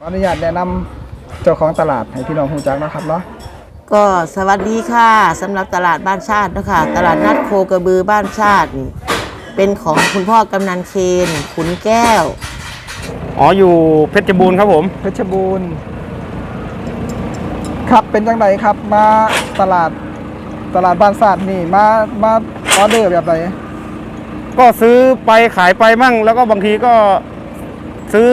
ขออนุญาตแนะนำเจ้าของตลาดให้พี่น้องหูจักนะครับเนาะก็สวัสดีค่ะสำหรับตลาดบ้านชาตินะคะตลาดนัดโคกระบือบ้านชาตินี่เป็นของคุณพ่อกำนันเคนขุนแก้ว อ๋ออยู่เพชรบูรณ์ครับผม เพชรบูรณ์ครับเป็นจังไดครับมาตลาดตลาดบ้านศาสตร์นี่มามาออเดอร์แบบไหนก็ซื้อไปขายไปมั่ง แล้วก็บางทีก็ซื้อ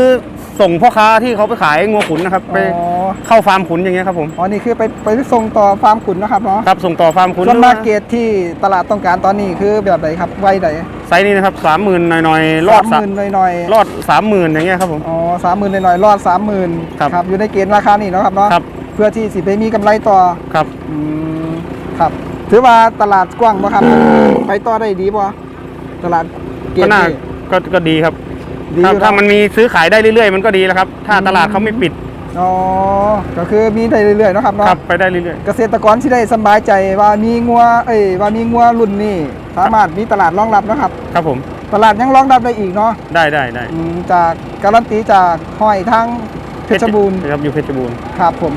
ส่งพ่อค้าที่เขาไปขายงัวขุนนะครับไปอ๋อ เข้าฟาร์มขุนอย่างเงี้ยครับผมอ๋อนี่คือไปไปส่งต่อฟาร์มขุนนะครับเนาะครับส่งต่อฟาร์มขุนส่วนมาร์เก็ตที่ตลาดต้องการตอนนี้คือแบบไหนครับไวไหนไซส์นี้นะครับสามหมื่นหน่อยๆรอดสามหมื่นหน่อยๆรอดสามหมื่นอย่างเงี้ยครับผม อ๋อสามหมื่นหน่อยๆรอดสามหมื่นครับอยู่ในเกณฑ์ราคานี่เนาะครับเนาะครับเพื่อที่สิไปมีกำไรต่อครับอืมครับ ถือว่าตลาดกว้างป่ะครับ ไปต่อได้ดีป่ะตลาดเกก็ตน่านี่ก็ก็ดีครับ ดีถ้ามันมีซื้อขายได้เรื่อยๆ มันก็ดีแล้วครับ ถ้าตลาดเขาไม่ปิดอ๋อก็คือมีได้เรื่อยๆนะครับเนาะครับไปได้เรื่อยๆ เกษตรกรที่ได้สบายใจว่ามีงัวเอ้ว่ามีงัวรุ่นนี้สามารถมีตลาดรองรับนะครับ ครับผมตลาดยังรองรับได้อีกเนาะได้ได้ได้จากการันตีจากห้อยทั้งเพชรบูรณ์ครับอยู่เพชรบูรณ์ครับผม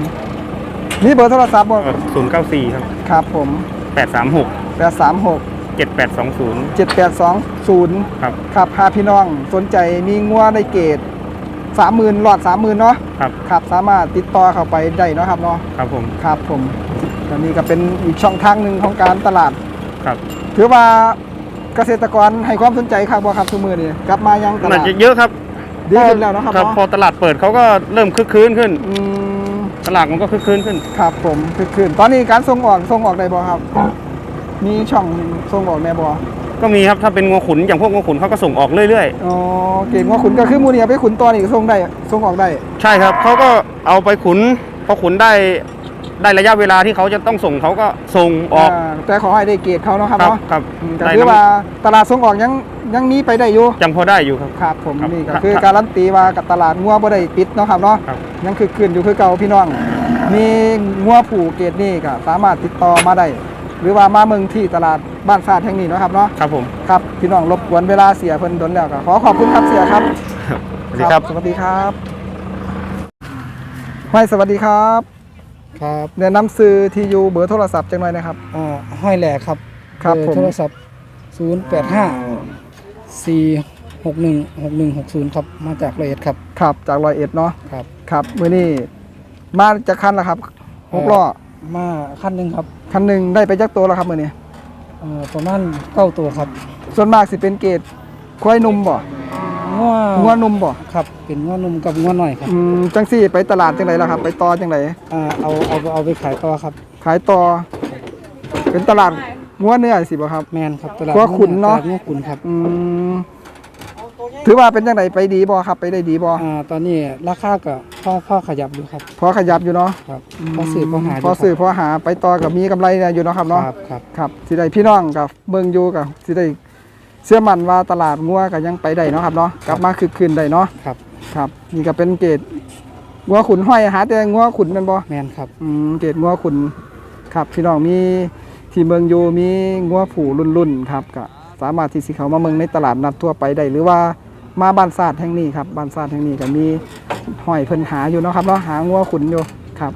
นี่เบอร์โทรศัพท์บ่ศูนย์เก้าสี่ครับครับผมแปดสามหกแปดสามหก 7820 7820ครับครับพาพี่น้องสนใจมีงัวในเกตสามหมื่นหลอดสามหมื่นเนาะครับครับสามารถติดต่อเข้าไปได้เนาะครับเนาะครับผมครับผมอันนี้ก็เป็นอีกช่องทางหนึ่งของการตลาดครับถือว่าเกษตรกรให้ความสนใจครับบ่ครับทุกมือนี่กลับมายังตลาดเยอะครับดีขึ้นแล้วนะครับพอตลาดเปิดเขาก็เริ่มคึกคืนขึ้นตลาดมันก็คึกคืนขึ้น ครับผมคึกคืนตอนนี้การส่งออกส่งออกได้บ่ครับ มีช่องส่งออกแน่บ่ก็มีครับถ้าเป็นงัวขุนอย่างพวกงัวขุนเขาก็ส่งออกเรื่อยอ๋อเก่งว่าขุนก็คือหมูนี่เอาไปขุนตัวนี่ก็ส่งได้ส่งออกได้ๆ ใช่ครับเขาก็เอาไปขุนพอขุนได้ได้ระยะเวลาที่เขาจะต้องส่งเขาก็ส่งออกาแต่ขอให้ได้เกรดเขาเนาะครับครับเนาะครับอืมก็ได้คือน้ำว่าตลาดส่งออกยังยังมีไปได้อยู่ยังพอได้อยู่ครับ ครับผมครับนี่ก็ครับคือการันตีว่ากับตลาดงัวบ่ได้ปิดเนาะครับเนาะครับ ยังคือขึ้นอยู่คือเก่าพี่น้องมีงัวผูเกรดนี่ก็สามารถติดต่อมาได้ หรือว่ามาเมืองที่ตลาดบ้านซาดแห่งนี้เนาะครับเนาะครับผม ครับพี่น้องรบกวนเวลาเสียเพิ่นดนแล้วก็ขอขอบคุณครับเสียครับสวัสดีครับ สวัสดีครับห้อยสวัสดีครับครับแนะนำซื้อที่อยู่เบอร์โทรศัพท์จังหน่อยนะครับอ่าห้อยแหลกครับครับเอผมโทรศัพท์ 0 8 5 4 6 1 6 1 6 0ครับมาจากละเอียดครับครับจากรอยเอ็ดเนาะครับครับมื้อนี้มาจากคันละครับหกล้อมาขั้นหนึ่งครับ คันหนึ่งได้ไปจักตัวแล้วครับมื้อนี้เอ่อประมาณเก้าตัวครับส่วนมากสิเป็นเกรดควายหนุ่มบ่ง้องัวหนุ่มบ่ครับ เป็นง้อนุ่มกับง้อหน่อยครับอืมจังซี่ไปตลาดจังไดล่ะครับ ไปต่อจังไดอ่าเอาเอาเอาไปขายต่อครับ ขายต่อเป็นตลาดงัวเนื้อสิบ่ครับ แมนครับตลาดง้อขุนเนาะตลดง้อขุนครับอืม ถือว่าเป็นจังไดไปดีบ่ครับไปได้ดีบ่อ่าตอนนี้ราคาก็พ่อพ่อขยับอยู่ครับพอขยับอยู่เนาะครับพอสื่อพอหาพอซื้อพอหาไปต่อกับมีกำไรเนี่ยอยู่เนาะครับเนาะเนาะครับครับครับสิได้พี่น้องกับเมืองอยู่กับสิได้เชื่อมั่นว่าตลาดงัวก็ยังไปได้เนาะครับเนาะกลับมาคึกคืนได้เนาะครับครับนี่ก็เป็นเกรดงัวขุนห้อยหาแต่งัวขุนแม่นบ่แมนครับอืมเกรดงัวขุนครับพี่น้องมีที่เมืองอยู่มีงัวผูรุ่นๆครับก็ สามารถที่สิเขามาเมืองในตลาดนัดทั่วไปได้หรือว่ามาบ้านศาสตร์แห่งนี้ครับบ้านศาสตร์แห่งนี้ก็มีห้อยเพิ่นหาอยู่เนาะครับเนาะหางัวขุนอยู่ครับ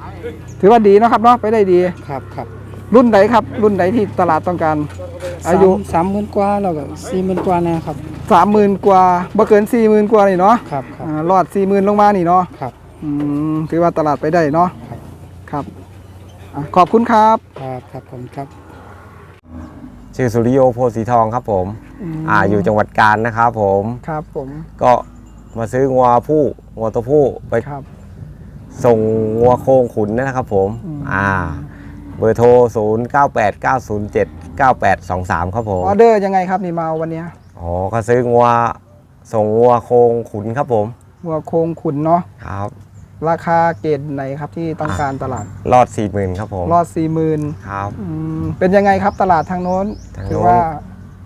ถือว่าดีเนาะครับเนาะไปได้ดี ครับครับรุ่นใดครับ รุ่นใดที่ตลาดต้องการ อายุสามหมื่นกว่าแล้วก็สี่หมื่นกว่าแน่ครับสามหมื่นกว่าบ่เกินสี่หมื่นกว่านี่เนาะครับครับอ่ารอดสี่หมื่นลงมานี่เนาะครับอืมถือว่าตลาดไปได้เนาะครับ ครับอะขอบคุณครับ ครับครับผมครับ ชื่อสุริโยโพธิ์สีทองครับผม อ่าอยู่จังหวัดกาญนะครับผมครับผมก็มาซื้องัวผู้งัวตัวผู้ไปครับส่งงัวโครงขุนนะครับผมอืมอ่า เบอร์โทร 0 9 8 9 0 7 9 8 2 3 ครับผม ออเดอร์ยังไงครับนี่มาเอาวันเนี้ยอ๋อ ก็ซื้องัวส่งงัวโครงขุนครับผมวัวโครงขุนเนาะ ครับ ราคาเกรดไหนครับที่ต้องการตลาดรอด4 0,000ครับผมรอดสี่หมื่นครับ เป็นยังไงครับตลาดทางโน้นทางถืโน้อนว่า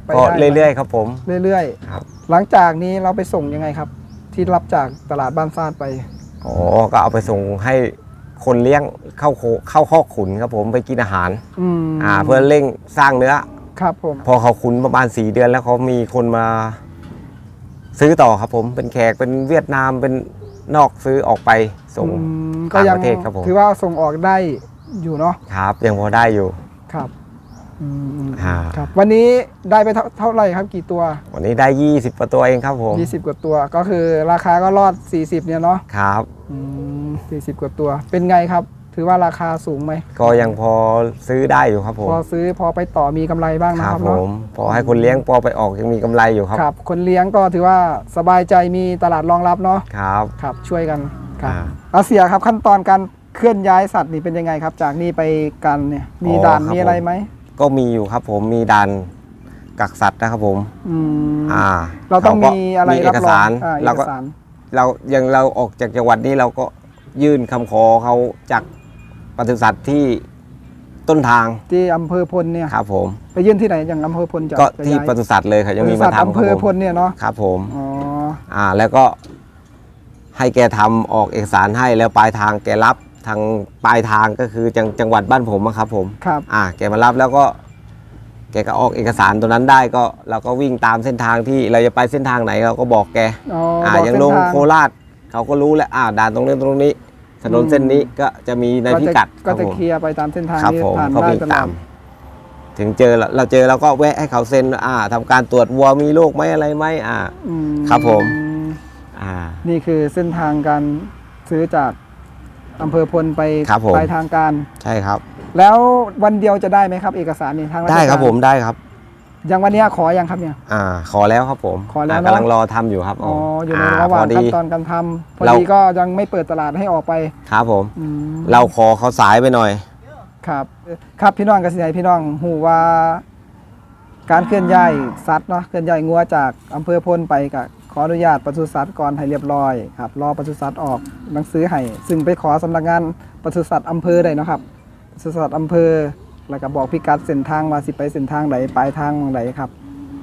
ไปก็ได้เรื่อยๆครับผม ๆเรื่อยครับ ๆ หลังจากนี้เราไปส่งยังไงครับ ที่รับจากตลาดบ้านซาดไป อ๋อก็เอาไปส่งให้คนเลี้ยงเข้าโคเข้าคอกขุนครับผมไปกินอาหารอืมอ่าเพื่อเร่งสร้างเนื้อ ครับผม พอเขาคุ้นประมาณสีเดือนแล้วเขามีคนมา ซื้อต่อครับผมเป็นแขกเป็นเวียดนามเป็นนอกซื้อออกไป ส่งอืมต่างประเทศครับผมถือว่าส่งออกได้อยู่เนาะครับยังพอได้อยู่ครับอืมอืมอ่าครับ วันนี้ได้ไปเท่าเท่าไหร่ครับกี่ตัว วันนี้ได้ 20กว่าตัวเองครับผม20 กว่าตัวก็คือราคาก็รอด 40 เนี่ยเนาะครับอืม40กว่าตัว เป็นไงครับ ถือว่าราคาสูงไหมก็ยังพอซื้อได้อยู่ครับผมพอซื้อพอไปต่อมีกำไรบ้างคนะรัคบรับผเนาะมพอให้คนเลี้ยงพอไปออกยังมีกำไรอยู่ครับครับ คนเลี้ยงก็ถือว่าสบายใจมีตลาดรองรับเนาะครับครับช่วยกัน ครับอ่าอาเสียครับขั้นตอนการเคลื่อนย้ายสัตว์นี่เป็นยังไงครับ จากนี่ไปกันเนี่ยมีอ๋อด่านครับมีอะไรผมไหมก็มีอยู่ครับผมมีดันกักสัตว์นะครับผมอืมอ่า เราต้องขก็มีอะไรมีเอรับกรองสารอ่าเอเรากก็สารเราอย่างเราออกจากจังหวัดนี้เราก็ยื่นคำขอเขาจากปศุสัตว์ที่ต้นทางที่อำเภอพลเนี่ยครับผมไปยื่นที่ไหนอย่างอำเภอพลจะก็จะที่ย้ายปศุสัตว์เลยครับยังมีบริษัมาททำอำเภอครับพผมลเนี่ยเนาะครับผมอ๋ออ่าแล้วก็ ให้แกทำออกเอกสารให้แล้วปลายทางแกรับทางปลายทางก็คือจังจังหวัดบ้านผมอะครับผมครับอ่าแกมารับแล้วก็ แกก็ออกเอกสารตัวนั้นได้ก็เราก็วิ่งตามเส้นทางที่เราจะไปเส้นทางไหนเราก็บอกแกอ๋ออ่าบอกอย่างเส้นลงทางโคราชเขาก็รู้แล้วอ่าด่านตรงนี้ตรงนี้ ถนนอืมเส้นนี้ก็จะมีในพิกัดก็คจะรับผมเคลียร์ไปตามเส้นทางครับที่ผมผ่านก็ได้วิ่งตลอตาดมถึงเจอเราเราเจอเราก็แวะให้เขาเซ็นอ่าทำการตรวจวัวมีโรคไหมอะไรไหมอ่าอืมครับผมอ่า นี่คือเส้นทางการซื้อจากอำเภอพลไปครับผมปลายทางการใช่ครับ แล้ววันเดียวจะได้ไหมครับ เอกสารนี่ทางาชได้ครับกาผมได้ครับอย่างวันเนี้ยขอยังครับเนี่ยอ่า ขอแล้วครับผมขอแล้วาเนอะกำลังรอทำอยู่ครับอ๋ออยู่ในาระหว่างพอดีขั้นตอนการทำพอเราดีก็ยังไม่เปิดตลาดให้ออกไปครับผมอืมเราขอเขาสายไปหน่อย ครับ ครับพี่น้องกสิไนพี่น้องหูว่า การเคลื่อนย้ายสัตว์เนาะเคลื่อนย้ายงัวจากอำเภอพลไปกับ ขออนุญาตปศุสัตว์ก่อนให้เรียบร้อยครับรอปศุสัตว์ออกหนังสือให้ซึ่งไปขอสำนักงานปศุสัตว์อำเภอได้เนาะครับปศุสัตว์อำเภอแล้วก็บอกพิกัดเส้นทางว่าสิไปเส้นทางไหนปลายทางไหนครับ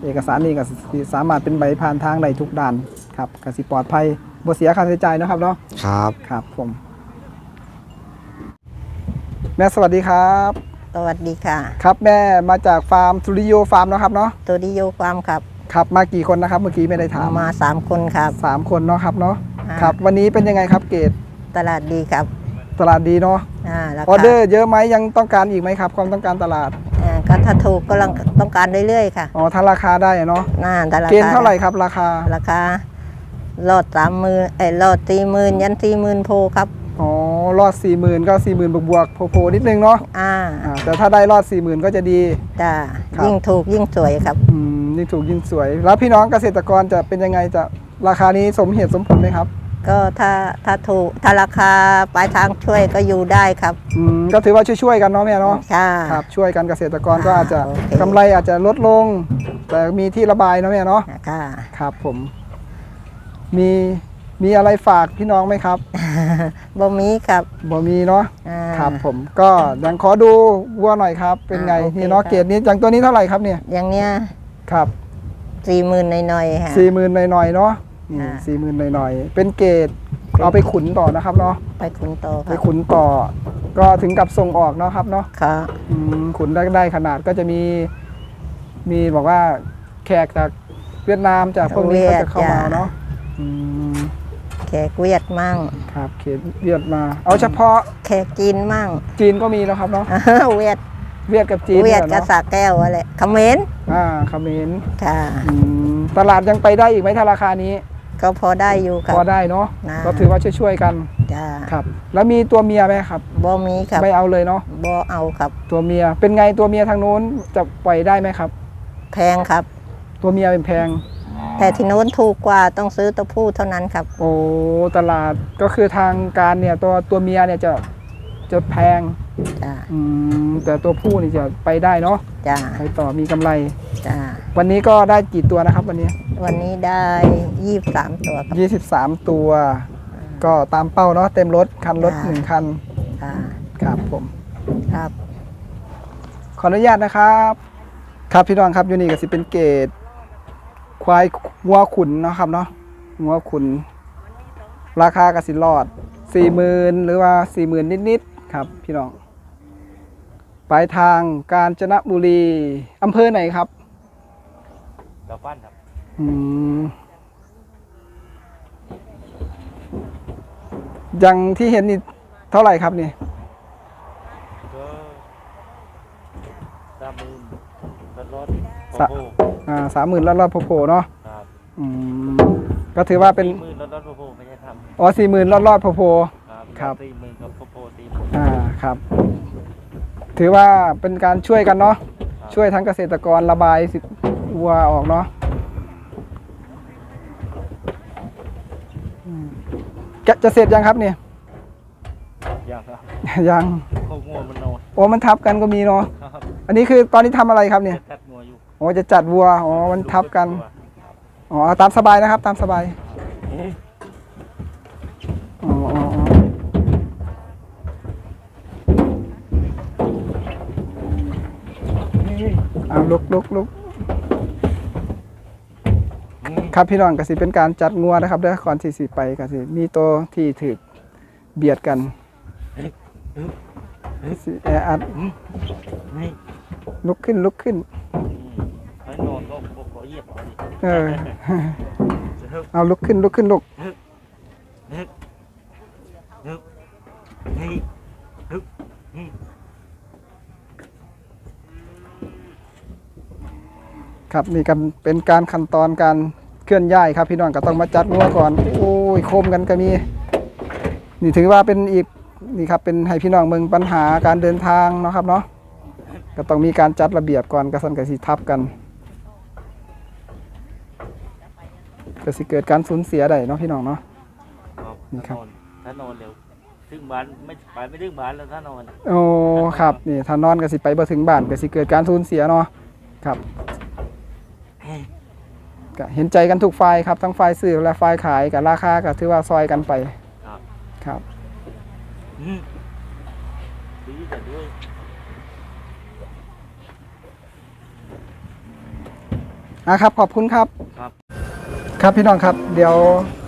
เอกสารนี้ก็สิสามารถเป็นใบผ่านทางได้ทุกด่านครับกสิปลอดภัยบ่เสียค่าใช้จ่ายเนาะครับเนาะครับครับผม แม่สวัสดีครับสวัสดีค่ะ ครับแม่มาจากฟาร์มสุริโยฟาร์มเนาะครับเนาะตัวดิโยฟาร์มครับ ครับมากี่คนนะครับเมื่อกี้ไม่ได้ถามมาสามคนครับ สามคนเนาะครับเนาะอ่า ครับ วันนี้เป็นยังไงครับเกรดตลาดดีครับตลาดดีเนาะอ่าราออคาเดอร์เยอะไหมยังต้องการอีกไหมครับ ความต้องการตลาดอ่าก็ถ้าถูกก็ลังต้องการเรื่อยๆค่ะอ๋อถ้าราคาได้อะเนาะน่าแต่ราเกณฑ์คาเท่าไหร่ครับ ราคาราคาลอดสามหมื่นเอ้ยลอดสี่หมื่นยันสี่หมื่นโพครับ อ๋อรอด4 0,000ก็4 0,000บวกบวกๆโผล่ๆนิดนึงเนาะอ่าอ่าแต่ถ้าได้รอด4 0,000ก็จะดี จ้า ครับ ยิ่งถูกยิ่งสวยครับ อืมยิ่งถูกยิ่งสวย แล้วพี่น้องเกษตรกรจะเป็นยังไงจะราคานี้สมเหตุสมผลไหมครับ ก็ถ้าถ้าถูกถ้าราคาปลายทางช่วยก็อยู่ได้ครับอืมก็ถือว่าช่วยๆกันเนาะแม่เนาะใช่ ครับช่วยกันเกษตรกรก็อาจจะโอเค กำไรอาจจะลดลง แต่มีที่ระบายเนาะแม่เนาะ ค่ะ ครับผม มี มีอะไรฝากพี่น้องไหมครับบ่มีครับ บ่มีเนาะอ่า ครับ ผมก็ยังขอดูวัวหน่อยครับ เป็นไงอ่าโอเคนี่เนาะครับ เกรดนี้อย่างตัวนี้เท่าไหร่ครับเนี่ยอย่างเนี้ยครับสี่หมื่นหน่อยๆค่ะ สี่หมื่นหน่อยๆเนาะอ่า สี่หมื่นหน่อยๆเป็นเกรดเอาไปขุนต่อนะครับเนาะไปคุณโตคไปรับขุนต่อ ก็ถึงกับส่งออกเนาะครับเนาะครับอืมขุนได้ได้ขนาดก็จะมี มีบอกว่าแขกจากเวียดนามจากพวกนี้ก็จะเข้ามาเนาะอืมแขกเวียดมั่ง ครับเขตเวียดมา เอาเฉพาะแขกจีนมั่ง จีนก็มีแล้วครับเนาะเวียดเวียดกับจีนเวียดนี่กับแหละสาเนาะแก้วอะไรเขมรอ่าเขมรค่ะอืมตลาดยังไปได้อีกไหมถ้าราคานี้ ก็พอได้อยู่ครับพอได้เนาะนะก็ถือว่าช่วยๆกันจ้าครับ แล้วมีตัวเมียไหมครับบ่มีครับไม่เอาเลยเนาะบ่เอาครับ ตัวเมียเป็นไงตัวเมียทางโน้นจะปล่อยได้ไหมครับ แพงครับ ตัวเมียเป็นแพง แต่ที่โน้นถูกกว่าต้องซื้อตัวผู้เท่านั้นครับ โอ้ตลาดก็คือทางการเนี่ยตัวตัวเมียเนี่ยจะจะแพงจ้าอืมแต่ตัวผู้นี่จะไปได้เนาะจ้าไปต่อมีกำไร จ้าวันนี้ก็ได้กี่ตัวนะครับ วันนี้วันนี้ได้ยี่สามตัวครับ23ตัว ก็ตามเป้าเนาะเต็มรถคันรถค่ะหนึ่งคันค่ะครับผมครับ ขออนุญาตนะครับ ครับพี่น้องครับอยู่นี่ก็สิเป็นเกต ควายวัวขุนเนาะครับเนาะวัวขุน ราคากสิรอดสี่หมื่นหรือว่าสี่หมื่นนิดๆครับ พี่น้องปลายทางกาญจนบุรีอำเภอไหนครับเราปั้นครับอืมอย่างที่เห็นนี่เท่าไหร่ครับนี่ก็สามหมื่นรถรถสะโอ้โห อ่าสามหมื่นรอดรอดโผล่ๆเนาะครับอืมก็ถือว่าเป็นสี่หมื่นรถรถโอ้โหไม่ใช่ทอ๋อสี่หมื่นรอดรอดโผล่ำครับสี่หมื่นกับโอ้โหสี่หมื่นๆอ่าครับ ถือว่าเป็นการช่วยกันเนาะช่วยทั้งเกษตรกรระบายสิวัวออกเนาะอืมจะจะเสร็จยังครับเนี่ย อย่างครับยังเขางัวมันนอนโอ้มันทับกันก็มีเนาะครับอันนี้คือตอนนี้ทำอะไรครับเนี่ยจะตัดงัว อยู่โอ้จะจัดวัว อ๋อ มันทับกัน อ๋อตามสบายนะครับ ตามสบายอ๋ออ๋ออ๋อเอาลุกลุกลุกครับพี่น้องก็สิเป็นการจัดงัวนะครับเด้อก่อนที่สิไปก็สิมีตัวที่ถือเบียดกันสิแออัดนี่ ลุกขึ้นลุกขึ้นให้นอนก็ขอเหยียบเอาดิเออเอาลุกขึ้นลุกขึ้นลุกนึกนึกนี่นึกนี่ครับนี่กันเป็นการขั้นตอนการเคลื่อนย้ายครับ พี่น้องก็ต้องมาจัดงัวก่อนโอ้ยโคมกันก็มี นี่ถือว่าเป็นอีกนี่ครับเป็นให้พี่น้องเมืองปัญหาการเดินทางเนาะครับเนาะ ก็ต้องมีการจัดระเบียบก่อนกระสันกระสีทับกันก็สิเกิดการสูญเสียได้เนาะพี่น้องเนาะครับนี่ครับถ้านอนถ้านอนเร็วถึงบ้านไม่ไปไม่ถึงบ้านแล้วถ้านอนโอ้ครับนี่ถ้านอนก็สิไปบ่ถึงบ้านก็สิเกิดการสูญเสียเนาะครับก็เห็นใจกันทุกฝ่ายครับทั้งฝ่ายซื้อและฝ่ายขายกับราคาก็ถือว่าซอยกันไปครับครับอืมดีแต่ด้วย อะครับ ขอบคุณครับ ครับ ครับพี่น้องครับ เดี๋ยว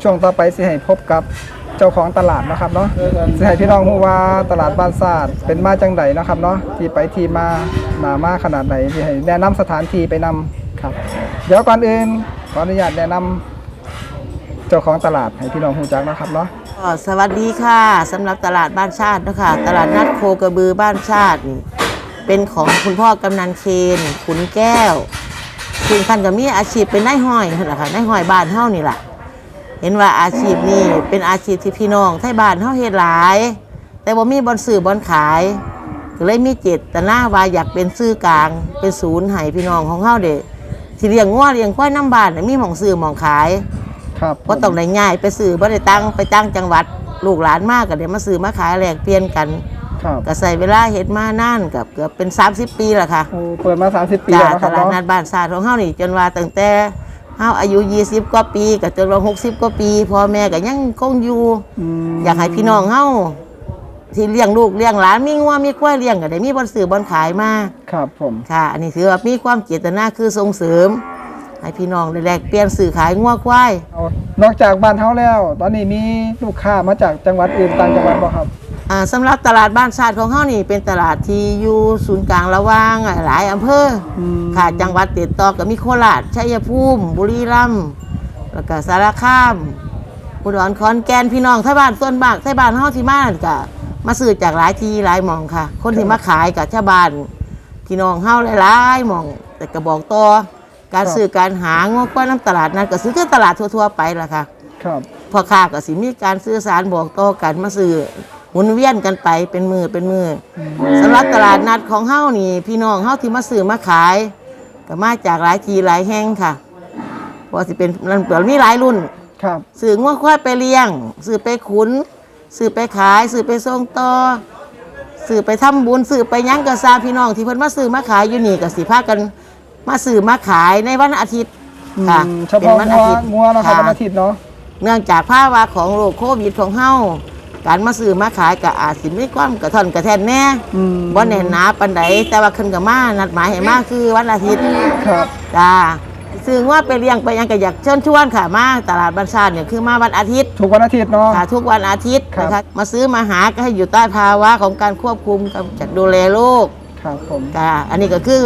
ช่วงต่อไปสิให้พบกับเจ้าของตลาดเนาะครับเนาะสิให้พี่น้องรู้ว่าตลาดบ้านศาสตร์เป็นมาจังไดเนาะครับเนาะที่ไปที่มาหนามาขนาดไหนที่ให้แนะนำสถานที่ไปนำครับ เดี๋ยวก่อนอื่นขออนุญาตแนะนำเจ้าของตลาดให้พี่น้องรู้จักเนาะครับเนาะก็สวัสดีค่ะสำหรับตลาดบ้านชาตินะคะตลาดนัดโคกระบือบ้านชาตินี่เป็นของคุณพ่อกำนันเคนขุนแก้ว ซึ่งท่านก็มีอาชีพเป็นนายห้อยนั่นแหละค่ะนายห้อยบ้านเฮานี่แหละเห็นว่าอาชีพนี้เป็นอาชีพที่พี่น้องไทยบ้านเฮาเฮ็ดหลาย แต่ว่ามีบอนสื่อบอนขายก็เลยมีเจตนาว่าอยากเป็นซื้อกลางเป็นศูนย์ให้พี่น้องของเฮาเด้ที่เลี้ยงงัวเลี้ยงควายน้ำบ้านน่ะมีหม่องซื้อหม่องขายครับก็ต้องได้ง่ายไปซื้อบ่ได้ตั้งไปตั้งจังหวัดลูกหลานมากก็เดี๋ยวมาซื้อมาขายแลกเปลี่ยนกัน ครับก็ใส่เวลาเฮ็ดมานานกับเกือบเป็น 30 ปีแล้วค่ะโอ้เปิดมา 30 ปีจ้าแล้วนะคตรับลาดเนาะนัดบ้านศาสตร์ของเฮานี่จนว่าตั้งแต่เฮาอายุ 20 กว่าปีก็จนว่า60 กว่าปีพ่อแม่ก็ยังคงอยู่อืมอยากให้พี่น้องเฮาที่เลี้ยงลูกเลี้ยงหลานมีงัวมีควายเลี้ยงก็ได้มีบ่อนซื้อบ่อนขายมา ครับผม ค่ะ อันนี้ถือว่ามีความเจตนาคือส่งเสริม ให้พี่น้องได้แลกเปลี่ยนซื้อขายงัวควาย เอานอกจากบ้านเฮาแล้ว ตอนนี้มีลูกค้ามาจากจังหวัดอื่นต่างจังหวัดบ่ครับอ่า สำหรับตลาดบ้านชาติของเฮานี่เป็นตลาดที่อยู่ศูนย์กลางระหว่างหลายอำเภออมค่ะจังหวัดติดต่อก็มีโคราชชัยภูมิ บุรีรัมย์แล้วก็สารคามอุดรขอนแก่นพี่น้องไทบ้านส่วนมากไทบ้านเฮาที่มานั่นก็มาซื้อจากหลายที่หลายหม่องค่ะ คนที่มาขายกับชาวบ้านพี่น้องเฮาหลายๆหม่อง แต่ก็บอกต่อการซื้อการหางบกว่าน้ำตลาดนั้นก็ซื้อคือตลาดทั่วๆไปล่ะค่ะ ครับพ่อค้าก็สิมีการสื่อสารบอกต่อกันมาซื้อ หมุนเวียนกันไปเป็นมือเป็นมืออสำหรับตลาดนัดของเฮานี่ พี่น้องเฮาที่มาซื้อมาขายก็มาจากหลายที่หลายแห่งค่ะเพราะสิเป็นมันเปิดมีหลายรุ่นครับซื้องัวควายไปเลี้ยงซื้อไปขุนซื้อไปขายซื้อไปส่งต่อซื้อไปทำบุญซื้อไปหยังกระซาพี่น้องที่เพิ่นมาซื้อมาขายอยู่นี่ก็สิพากันมาซื้อมาขายในวันอาทิตย์ค่ะอืมเฉพาะป็นวันงัอาวทิตย์งัวเนาะครับค่ะวันอาทิตย์เนาะเนื่องจากภาวะของโรคโควิดของเฮา การมาซื้อมาขายก็อาจสิมีความกระท่อนกระแทนแน่อืม บ่แน่นหนาปานใดแต่ว่าขึ้นกับมานัดหมายให้มาคือวันอาทิตย์ครับจ้าซึ่งว่าไปเลี้ยงไปหยังก็อยากเชิญชวนค่ะมาตลาดบ้านชาติเนี่ยคือมาวันอาทิตย์ ทุกวันอาทิตย์เนาะ ค่ะทุกวันอาทิตย์ครับ นะคะมาซื้อมาหาก็ให้อยู่ใต้ภาวะของการควบคุมกำจัดดูแลโรคครับผม ค่ะอันนี้ก็คือ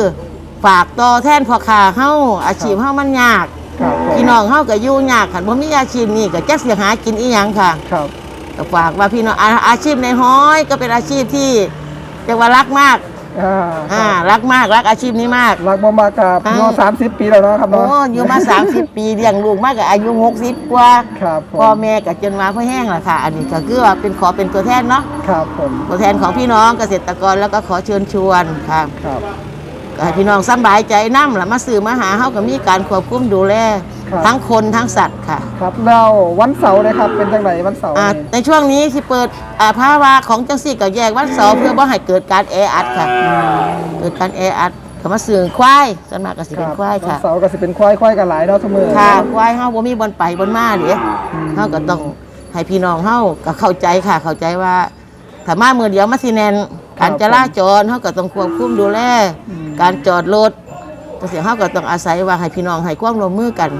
ฝากต่อแทนพ่อค้าเฮาอาชีพเฮามันยาก ครับผมพี่น้องเฮาก็อยู่ยากคันบ่มีอาชีพนี้ก็จักสิหากินอีหยังค่ะ ครับ ก็ฝากว่าพี่น้องอาอาชีพในห้อยก็เป็นอาชีพที่เรียกว่ารักมากอ่าคอ่ารับรักมากรักอาชีพนี้มาก รักบ่มากกับอ่าโยสามสิบปีแล้วเนาะครับโอ้เนาะอยู่มา 30 ปีเลี้ยงลูกมากกับอายุ 60 กว่าครับผมพ่อแม่กับจนมาพ่อแห้งแหละค่ะ อันนี้ก็คือว่าเป็นขอเป็นตัวแทนเนาะครับผมตัวแทนของพี่น้องเกษตรกรแล้วก็ขอเชิญชวนค่ะครับ ก็ให้พี่น้องสำบายใจน้ำละมาซื้อมาหาเฮาก็มีการควบคุมดูแล ครับทั้งคนทั้งสัตว์ค่ะครับแล้ววันเสาร์เลยครับเป็นจังไหนวันเสาร์อ่านี่ในช่วงนี้ที่เปิดอ่าภาวะของจังซี่ก็แยกวันเสาร์เพื่อบ่ให้เกิดการแออัดค่ะ เกิดการแออัดก็มาซื้อควายส่วนมากก็สิคเป็นรับควายวันค่ะเสาร์ก็สิเป็นควายควายกันหลายเนาะทุกมือค่ะควายเฮาบ่มีบนไปบนมาเด้เฮาก็ต้องให้พี่น้องเฮาก็เข้าใจค่ะ เข้าใจว่าถ้ามามือเดียวมาสิแน่นการจราจรเฮาก็ต้องควบคุมดูแล การจอดรถก็สิเฮาก็ต้องอาศัยว่าให้พี่น้องให้ความร่วมมือกัน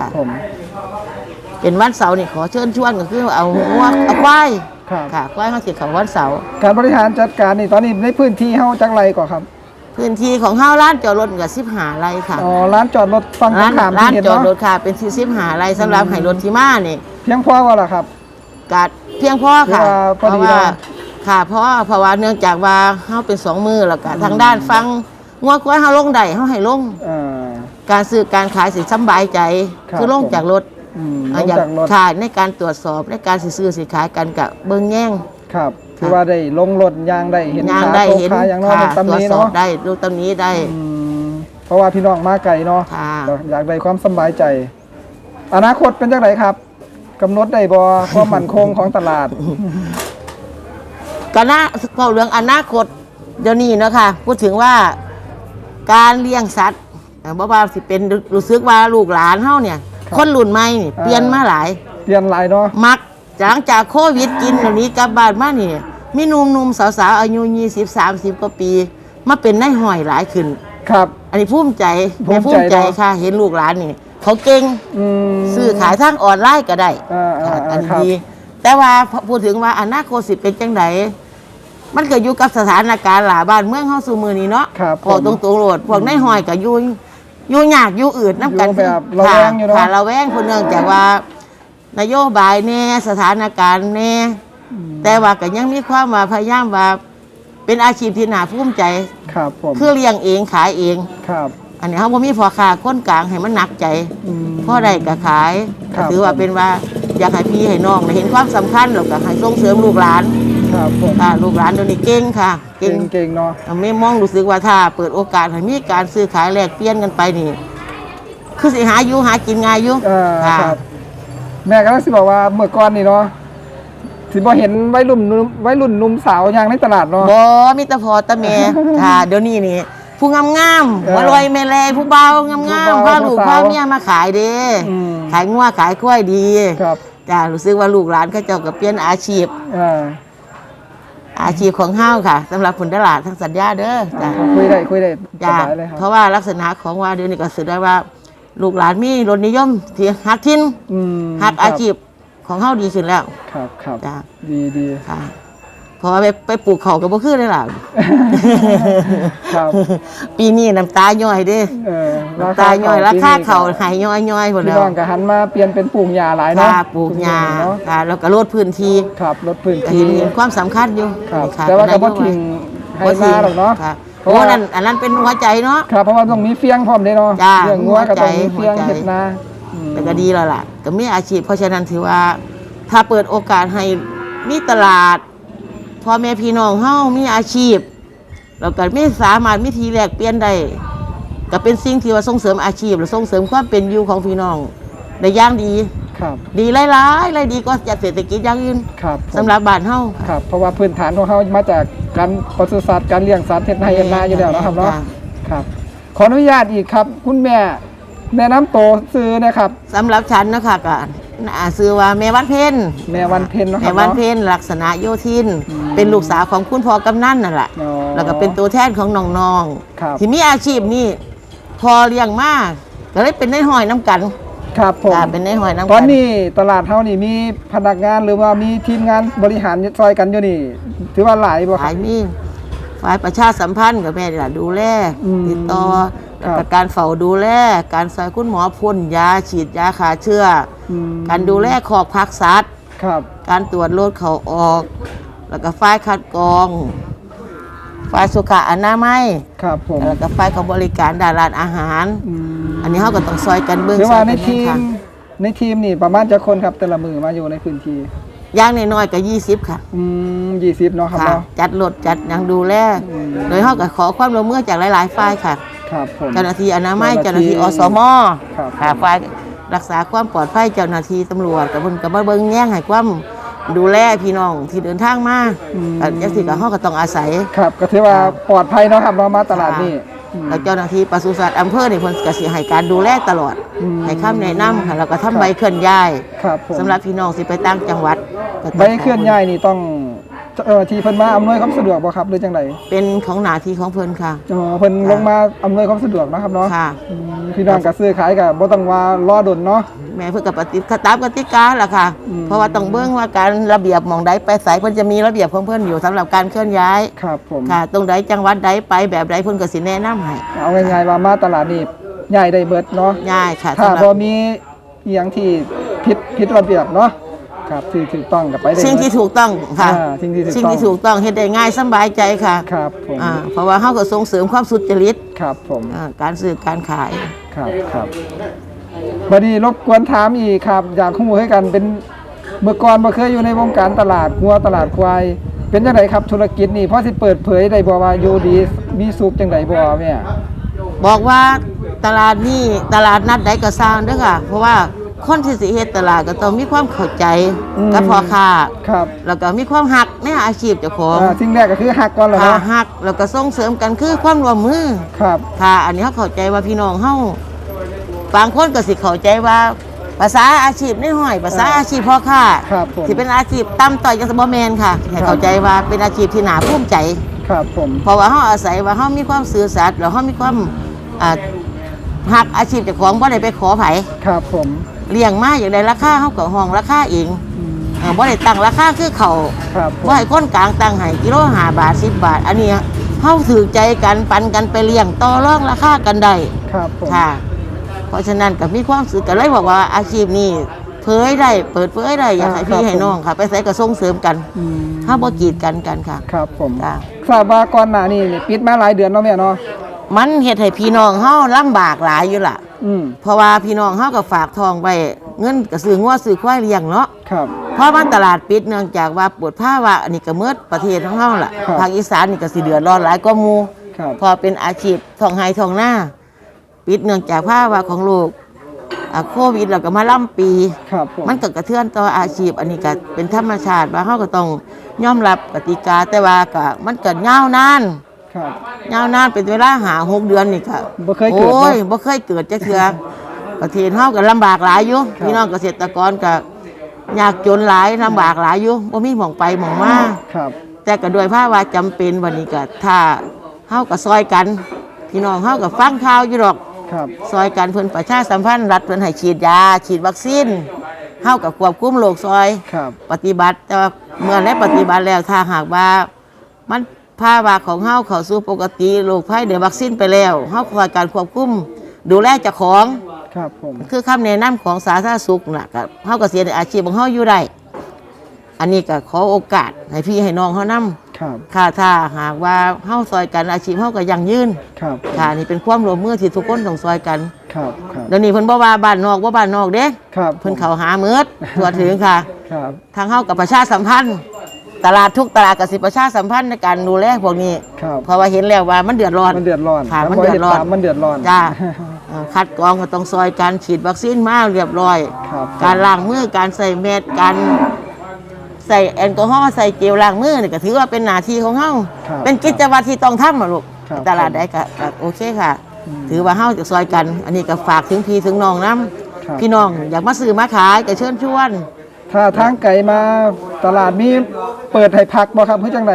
ครับผมเป็นวันเสาร์นี่ขอเชิญชวนก็คือเอางัวเอาควายครับค่ะควายเฮาสิเข้าวันเสาร์การบริหารจัดการนี่ตอนนี้ในพื้นที่เฮาจังไรก่อนครับ พื้นที่ของเฮาร้านจอดรถก็15ไร่ค่ะอ๋อร้านจอดรถฟังตรร้างนข้ามร้านที่เห็นจอดเนาะรถค่ะ เป็นที่15ไร่สำหรับให้รถที่มานี่เพียงพอว่าล่ะครับกาดเพียงพอค่ะคือว่าพเพอดีราะว่าเนาะค่ะเพราะว่าเพราะว่าเนื่องจากว่าเฮาเป็นสองมือแล้วก็ทางด้านฟังงัวควายเฮาลงได้เฮาให้ลง อ่า การซื้อการขายสิสำบายใจครับคือลงจากรถอืมลอ่างอยากจากรถขายในการตรวจสอบในการสิซื้อสิขายกันกับเบิ่งแย่งครับคือว่าได้ลงรถยางได้เห็นยางขาได้โตเห็นขาอย่างน้อยค่ะในตำตรวจนี้สอบเนาะได้ดูตำนี้ได้ อืมเพราะว่าพี่น้องมาไกลเนาะค่ะ อยากได้ความสำบายใจ อนาคตเป็นจังไรครับกำหนดได้บ่ความมั่นคงของตลาด ก็น่าเล่าเรื่องอนาคตเดี๋ยวนี้เนาะค่ะพูดถึงว่าการเลี้ยงสัตว์เอ่อ บ่ว่าสิเป็นรู้สึกว่าลูกหลานเฮาเนี่ยครับคนรุ่นใหม่นี่อ่าเปลี่ยนมาหลาย เปลี่ยนหลายเนาะมักหลังจากโควิดกินเดี๋ยวนี้กลับบ้านมานี่มีหนุ่มๆสาวๆอายุ20 30กว่าปี มาเป็นนายห้อยหลายขึ้น ครับ อันนี้ภูมิใจภูแม่มิใจภูมิใจเนาะค่ะ เห็นลูกหลานนี่ เขาเก่งอืม ซื้อขายทางออนไลน์ก็ได้อ่าอ่าค่ะอ่าอันนี้ครับ ดีแต่ว่าพอพูดถึงว่าอนาคตสิเป็นจังไดมันก็อยู่กับสถานการณ์หลาบ้านเมืองเฮาสู่มือนี้เนาะครับพอตรงๆโลดพวกนายห้อยก็อยู่ อยู่ยากอยู่อืดนํกันอยู่แบบระแวงอยู่เนาะค่ะระแวงเพราะเนื่องจากว่า นโยบายแน่สถานการณ์แน่แต่ว่าก็ยังมีความว่าพยายามว่า เป็นอาชีพที่น่าภูมิใจ ครับผมคือเลี้ยงเองขายเอง ครับอันนี้เขาบ่มีพอค้าคนกลางให้มันหนักใจ อืม พ่อได้ก็ขายครัก็บถือว่าเป็นว่าอยากให้พี่ให้น้องได้เห็นความสำคัญแล้วก็ให้ส่งเสริมลูกหลาน ครับผมค่ะลูกหลานเดี๋ยวนี้เก่งค่ะ เก่งเก่งเนาะไม่มองรู้สึกว่าถ้าเปิดโอกาสให้มีการซื้อขายแลกเปลี่ยนกันไปนี่ คือสิหาอยู่หากินง่ายอยู่อ่าค่ะครับแม่ก็ต้องสิบอกว่าเมื่อก่อนนี่เนาะสิบ่เห็นวัยรุ่นหนุ่มวัยรุ่นหนุ่มสาวยางในตลาดเนาะบ่มีแต่พอแต่แม่ค่ะเดี๋ยวนี้นี่ผู้งามๆเออหัวลอยแม่แลผู้เบางามผู้ๆเบาพาลูกผู้พาสาวเมียมาขายเด้อืมขายงัวขายกล้วยดีครับจ้ารู้สึกว่าลูกหลานเขาเจ้าก็เปลี่ยนอาชีพ อ่าอาชีพของเฮาค่ะสำหรับผลตลาดทางสัญญาเด้อจ้าคุยได้คุยได้สจ้าบายเลยครับเพราะว่าลักษณะของว่าเดี๋ยวนี้ก็สื่อได้ว่า ลูกหลานมีรสนิยมที่ฮักทินอืมฮักครับอาชีพของเฮาดีขึ้นแล้วครับครับจ้าดีดีค่ะ เพราะว่าไปไปปลูกเขาวก็บ่คือได้ล่ะ ครับ ปีนี้น้ำตาย่อยเด้เออน้ำตาย่อยราคาเขาวหายย่อยย่อยหมดพี่แล้วน้องก็หันมาเปลี่ยนเป็นปลูกหญ้าหลายเนาะค่ะปลูกหญ้าเนาะค่ะแล้วก็ลดพื้นที่ครับลดพื้นก็ที่ เห็นเห็นความสำคัญอยู่ครับ ค่ะแต่ว่าก็บ่นยทิ้งให้บ่มาทิ้งหรอกเนาะ ค่ะเพเพราะราะว่าว่า นั่นอันนั้นเป็นหัวใจเนาะ ครับเพราะว่าต้องมีเฟียงพร้อมเด้เนาะจ้าเรื่องงัวก็ต้องมีหัเฟีวยงใจเฮ็ดนาอืม แต่ก็ดีแล้วล่ะ ก็มีอาชีพเพราะฉะนั้นถือว่า ถ้าเปิดโอกาสให้มีตลาด พ่อแม่พี่น้องเฮามีอาชีพแล้วก็มีสามารถมีทีแลกเปลี่ยนได้ก็เป็นสิ่งที่ว่าส่งเสริมอาชีพและส่งเสริมความเป็นอยู่ของพี่น้องได้อย่างดีครับ ดีหลายๆหลายดีก็จะเศรษฐกิจอย่างอื่นครับผมสำหรับบ้านเฮาครับเพราะว่าพื้นฐานของเขามาจากการปศุสัตว์การเลี้ยงสัตว์เฮ็ดนาเฮ็ดนาอยู่แล้วนะครับเนาะจ้ครับ ขออนุญาตอีกครับ คุณแม่แนะนำโตวซื้อนะครับสำหรับฉันนะคะก็ อ่าซื้อว่าแม่วันเพ็ญแม่วันเพ็ญเนาะคแม่รับวันเนาะเพ็ญลักษณะโยธิน อืม เป็นลูกสาวของคุณพ่อกำนันนั่นแหละอ๋อ แล้วก็เป็นตัวแทนของน้องครับ ๆที่มีอาชีพนี่พอเลี้ยงมากก็เลยเป็นในายห้อยน้ำกันครับผมจ้ะเป็นในายห้อยน้ำตอกันนนี้ตลาดเฮานี่มีพนักงานหรือว่ามีทีมงานบริหารซอยกันอยู่นี่ ถือว่าหลายบ่คขารับ ยมีฝ่ายประชาสัมพันธ์กับแม่นี่ล่ะดูแลอืม ติดต่อครั แล้วบก็การเฝ้าดูแลการใส่คุณหมอพ่นยาฉีดยาฆ่าเชื้อออืมการดูแลคอกพักสัตว์ครับการตรวจรถเขาออก แล้วก็ฝ่ายคัดกรองฝ่ายสุขอนามัยครับผมแล้วก็ฝ่ายเขาบริการด้านร้านอาหารอืมอันนี้เขาก็ต้องซอยกันเบื้องหรือว่าในซอยกัทีมค่ะในทีมนี่ประมาณจะคนครับแต่ละมือมาอยู่ในพื้นที่อย่างน้อยๆก็20ค่ะ อืมยี่สิบเนาะครับค่ะเนาะจัดรถจัดหยังดูแลอืมโดยเขาก็ขอความร่วมมือจากหลายๆฝ่ายค่ะ ครับผมเจ้าหน้าที่อนามัยเจ้าเจ้าหหน้าน้าที่ที่อสมครับค่ะฝ่ายรักษาความปลอดภัยเจ้าหน้าที่ตำรวจกับเพิ่นกับมาเบิ่งแย่งให้ความดูแลพี่น้องที่เดินทางมาอืมก็จังซี่ก็เฮาก็ต้องอาศัยครับก็ถือว่าปลอดภัยเนาะครับเรามาตลาดนี่อืมแล้วเจ้าหน้าที่ปศุสัตว์อำเภอนี่เพิ่นก็สิให้การดูแลตลอดอืมให้คำแนะนำค่ะแล้วก็ทำใบเคลื่อนย้ายครับผมสำหรับพี่น้องสิไปต่างจังหวัดก็ต้องใบเคลื่อนย้ายนี่ต้อง เอ่อที่เพิ่นมาอำนวยความสะดวกบ่ครับหรือจังไดเป็นของหน้าที่ของเพิ่นค่ะ อ๋อเพิ่นลงมาอำนวยความสะดวกนะครับเนาะค่ะ อืมพี่น้องก็ซื้อขายก็บ่ต้องว่ารอดนเนาะ แม่เพื่อกับปฏิบัติตามกติกาแหละค่ะ อืม เพราะว่าต้องเบื้องว่าการระเบียบหมองใดไปใสเพิ่นจะมีระเบียบของเพิ่นอยู่สำหรับการเคลื่อนย้าย ครับผม ค่ะ ตรงใดจังหวัดใดไปแบบใดเพิ่นก็สิแนะนำให้เอาง่ายๆว่ามาตลาดนี่ย้ายได้เบิดเนาะ ง่ายค่ะถ้าสำหรับบ่มีอหยังที่ผิดผิดระเบียบเนาะ ครับที่ถูกต้องก็ไปได้สิ่งที่เบิดถูกต้องค่ะอ่าสิ่งที่ถูกต้องสิ่งที่ถูกต้องเฮ็ดได้ง่ายสำบายใจค่ะครับผมอ่าเพราะว่าเฮาก็ส่งเสริมความสุจริตครับผมอ่าการซื้อการขาย ครับครับบัดนี้รบกวนถามอีกครับ อยากคุ้มให้กันเป็นเมื่อก่อนบ่เคยอยู่ในวงการตลาดงัวตลาดควาย เป็นจังไดครับธุรกิจนี่พอสิเปิดเผยได้บ่ว่าอยู่ดีมีสุขจังไดบ่แม่บอกว่าตลาดนี่ตลาดนัดใดก็สร้างเด้อค่ะ เพราะว่า คนที่สิเฮ็ดตลาดก็ต้องมีความเข้าใจกับพ่อค้าครับแล้วก็มีความหักในอาชีพเจ้าของอ่าสิ่งแรกก็คือหักก่อนเหรอค่ะเนาะหักแล้วก็ส่งเสริมกันคือความร่วมมือ ครับ ค่ะ อันนี้เขาเข้าใจว่าพี่น้องเฮาบางคนก็สิเข้าใจว่า ภาษาอาชีพในห้อย ภาษาอาชีพพ่อค้าครับผมที่เป็นอาชีพต่ำต้อยจังสบ่แม่นค่ะให้เข้าใจว่าเป็นอาชีพที่น่าภูมิใจ ครับผมเพราะว่าเฮาอาศัยว่าเฮามีความซื่อสัตย์แล้วเฮามีความอ่าหักอาชีพเจ้าของบ่ได้ไปขอไผครับผม เลี้ยงมาอย่างใดราคาเฮาก็ห้องราคาเองอืมเออบ่ได้ตั้งราคาคือเขาครับผมว่าให้คนกลางตั้งให้กิโลห้าบาทสิบบาท อันเนี้ยเฮาถือใจกันปันกันไปเลี้ยงต่อรองราคากันได้ ครับผมค่ะ เพราะฉะนั้นก็มีความสุขกันเลยบอกว่าอาชีพนี้เผยได้เปิดเผยได้อยากให้พี่ให้น้องค่ะ ไปใส่ก็ส่งเสริมกันอืมถ้าบ่กีดกันกันค่ะ ครับผมจ้ะ ทราบว่าก่อนหน้านี้นี่ปิดมาหลายเดือนเนาะแม่เนาะมันเฮ็ดให้พี่น้องเฮาลำบากหลายอยู่ล่ะ อืมเพราะว่าพี่น้องเฮาก็ฝากทองไว้เงินก็ซื้องัวซื้อควายเลี้ยงเนาะครับ เพราะว่าตลาดปิดเนื่องจากว่าปวดผ้าวะอันนี้ก็เมืดประเทศของเฮาล่ะครับ ภาคอีสานนี่ก็สิเดือดร้อนหลายกว่าหมู่ครับพอเป็นอาชีพทองไฮทองหน้า ปิดเนื่องจากภาวะของโลกอ่าโควิดแล้วก็มาล่ำปี ครับผมมันก็กระเทือนต่ออาชีพ อันนี้ก็เป็นธรรมชาติว่าเฮาก็ต้องยอมรับกติกาแต่ว่าก็มันก็ยาวนาน ครับยาวนานเป็นเวลาหาหกเดือนนี่ก็บ่เคยเกิดเนอะโอ้ยบ่เคยเกิดจักเทื่อประเทศเฮาก็ลำบากหลายอยู่พี่น้องเกษตรกรก็ยากจนหลายลำบากหลายอยู่บ่มีหม่องไปหม่องมาครับ แต่ก็ด้วยภาวะจำเป็นวันนี้ก็ถ้าเฮาก็ซอยกัน พี่น้องเฮาก็ฟังข่าวอยู่ดอก ครับ ซอยกันเพิ่นประชาสัมพันธ์รัฐเพิ่นให้ฉีดยา ฉีดวัคซีนเฮาก็ควบคุมโรคซอย ครับ ปฏิบัติแต่ว่าเมื่อได้ปฏิบัติแล้วถ้าหากว่ามัน ภาวะของเฮาเข้าสู่ปกติโรคภัยเดี๋ยววัคซีนไปแล้วเฮาคอยการควบคุมดูแลเจ้าของครับผมคือคำแนะนำของสาธารณสุขน่ะก็เฮาก็เสียในอาชีพของเฮาอยู่ได้อันนี้ก็ขอโอกาสให้พี่ให้น้องเฮานํครับค่ะถ้าหากว่าเฮาซอยกันอาชีพเฮาก็ยั่งยืนครับค่ะนี่เป็นความร่วมมือที่ทุกคนต้องซอยกันครับครับเดี๋ยวนี้เพิ่นบ่ว่าบ้านนอกบ่บ้านนอกเด้ครับเพิ่นเข้าหาเมือดทั่วถึงค่ะครับทางเฮากับประชาสัมพันธ์ ตลาดทุกตลาดก็สิประชาสัมพันธ์ในการดูแลพวกนี้ ครับเพราะว่าเห็นแล้วว่ามันเดือดร้อน มันเดือดร้อนค่ะถ้ามันบ่เดือฮ็ดร้อนตามมันเดือดร้อนจ้าเอ่อคัดกรองก็ต้องซอยการฉีดวัคซีนมาเรียบร้อย ครับการล้างมือการใส่แมสการใส่แอลกอฮอล์ใส่เจลล้างมือนี่ก็ถือว่าเป็นหน้าที่ของเฮาครับเป็นกิจวัตรที่ต้องทำอะลูกครับตลาดใดก็ก็โอเคค่ะถือว่าเฮาจะซอยกัน อันนี้ก็ฝากถึงพี่ถึงน้องนํครับพี่น้องอยากมาซื้อมาขายก็เชิญชวน ถ้าทางไก่มา ตลาดมีเปิดให้พักบ่ครับเพื่อจังได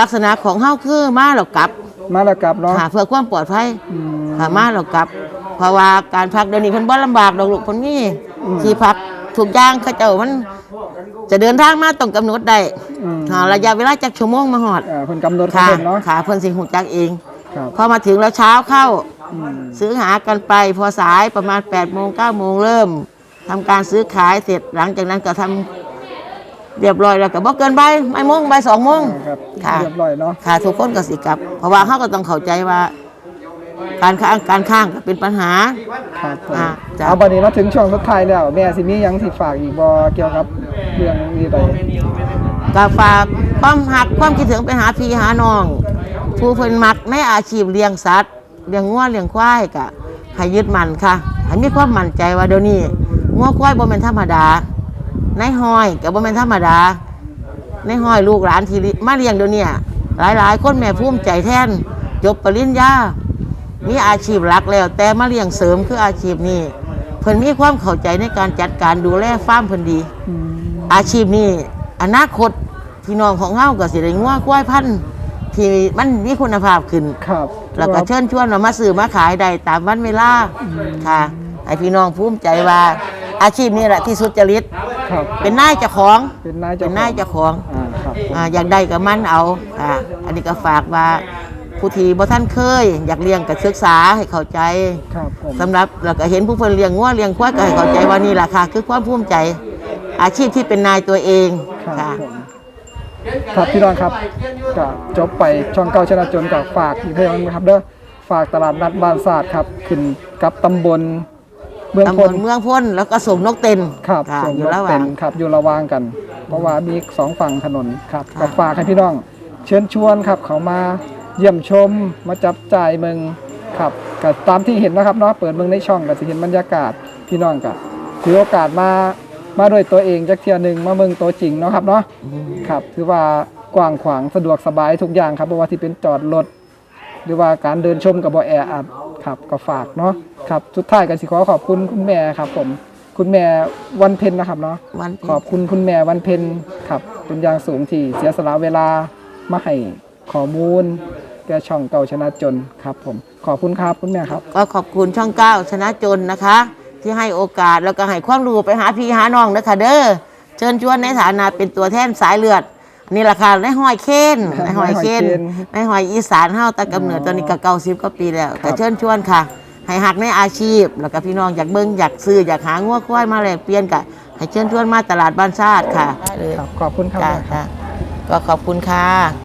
ลักษณะของเฮาคือมาแล้วกลับมาแล้วกลับเนาะค่ะเพื่อความปลอดภัยอืม ค่ะมาแล้วกลับ เพราะว่าการพักเดี๋ยวนี้เพิ่นบ่ลำบากดอกลูกเพิ่นมีอืม ที่พักทุกอย่างเขาเจ้ามัน จะเดินทางมาต้องกำหนดได้อืมหาระยะเวลาจักชั่วโมงมาฮอด อ่าเพิ่นกำหนดของค่ะเพิ่นเนาะค่ะเพิ่นสิฮู้จักเอง ครับพอมาถึงแล้วเช้าเข้า อืมซื้อหากันไปพอสายประมาณ8โมง9โมงเริ่มทำการซื้อขายเสร็จหลังจากนั้นก็ทำ เรียบร้อยแล้วก็บ่เกินบ่ายบ่ายโมงบ่ายสองโมง ครับค่ะ เรียบร้อยเนาะค่ะทุกคนก็สิกลับ เพราะว่าเขาก็ต้องเข้าใจว่า การค้างการข้างก็เป็นปัญหา ครับผมอ่าจ้ะ เอาบัดนี้มาถึงช่วงสุดท้ายแล้ว แม่สิมีหยังสิฝากอีกบ่เกี่ยวกับเรื่องนี้ใดก็ฝากความหักความคิดถึงไปหาพี่หาน้อง ผู้เพิ่นมักในอาชีพเลี้ยงสัตว์เลี้ยงงัวเลี้ยงควายก็ให้ยึดมั่นค่ะให้มีความมั่นใจว่าเดี๋ยวนี้งัวควายบ่แม่นธรรมดา ในห้อยก็บ่แม่นธรรมดาในห้อยลูกหลานที่มาเลี้ยงเดี๋ยวนี้หลายๆคนแม่ภูมิใจแทน จบปริญญามีอาชีพหลักแล้ว แต่มาเลี้ยงเสริมคืออาชีพนี้เพิ่นมีความเข้าใจในการจัดการดูแลฟาร์มเพิ่นดี อาชีพนี้อนาคตพี่น้องของเฮาก็สิได้งัวกล้วยพันธุ์ที่มันมีคุณภาพขึ้นครับ แล้วก็เชิญชวนเรามาซื้อมาขายได้ตามวันเวลาค่ะให้พี่น้องภูมิใจว่าอาชีพนี้แหละที่สุจริต ครับเป็นนายเจ้าของเป็นนายเป็เจ้านนายเจ้าของอ่าครับอ่าอยากได้กับมันเอาค่ะอันนี้ก็ฝากว่าผู้ที่บ่ท่านเคย อยากเลี้ยงก็ศึกษาให้เข้าใจครับผมสำหรับเราก็เห็นผู้เพิ่นเลี้ยงงัวเลี้ยงควายก็ให้เข้าใจว่านี่แหละค่ะคือความภูมิใจ อาชีพที่เป็นนายตัวเองครับค่ะ ผมครับพี่น้องครับก็จบไปช่องเก้าชนะจนกับฝากอีกเพียงนะครับเด้อฝากตลาดนัดบ้านศาสตร์ครับขึ้นกับตำบล เมืองตำพบลลเมืองพ้นแล้วก็ส่งนกเต็นครับค่ะส่งอยู่รถระหเป็ว่างนครับอยู่ระหวางกัน เพราะว่ามีสองฝั่งถนนครับค่ะ ก็ฝากให้พี่น้อง เชิญชวนครับเขามาเยี่ยมชมมาจับจ่ายเมืองครับก็ตามที่เห็นนะครับเนาะเปิดเมืองในช่องก็จะเห็นบรรยากาศพี่น้องก็ถือโอกาสมามาด้วยตัวเองจักเทียหนึ่งมาเมืองตัวจริงเนาะครับเนาะ ครับถือว่ากว้างขวางสะดวกสบายทุกอย่างครับไม่ว่าที่เป็นจอดรถ หรือว่าการเดินชมกับบ่แออัดครับก็ฝากเนาะครับสุดท้ายก็สิขอขอบคุณคุณแม่ครับผมคุณแม่วันเพ็ญนะครับเนาะวันขอบคุณคุณแม่วันเพ็ญครับเป็นอย่างสูงที่เสียสละเวลามาให้ข้อมูลแก่ช่องเก่าชนะจนครับผมขอบคุณครับคุณแม่ครับ ก็ขอบคุณช่องเก้าชนะจนนะคะ ที่ให้โอกาสแล้วก็ให้ความรู้ไปหาพี่หาน้องนะคะเด้อเชิญชวนในฐานะเป็นตัวแทนสายเลือด อันนี่ราคาในห้อยเคนในห้อยเคนในห้อยอีสานเฮาแตะกำเนิดตอนนี้ก็เก้าสิบกว่าปีแล้วก็เชิญชวนค่ะ ให้หักในอาชีพ แล้วก็พี่น้องอยากเบิ่งอยากซื้ออยากหางัวควายมาแลกเปลี่ยนก็ให้เชิญชวนมาตลาดบ้านชาติค่ะได้เลยครับขอบคุณครับจ้าแม่ครับจ้าก็ขอบคุณค่ะ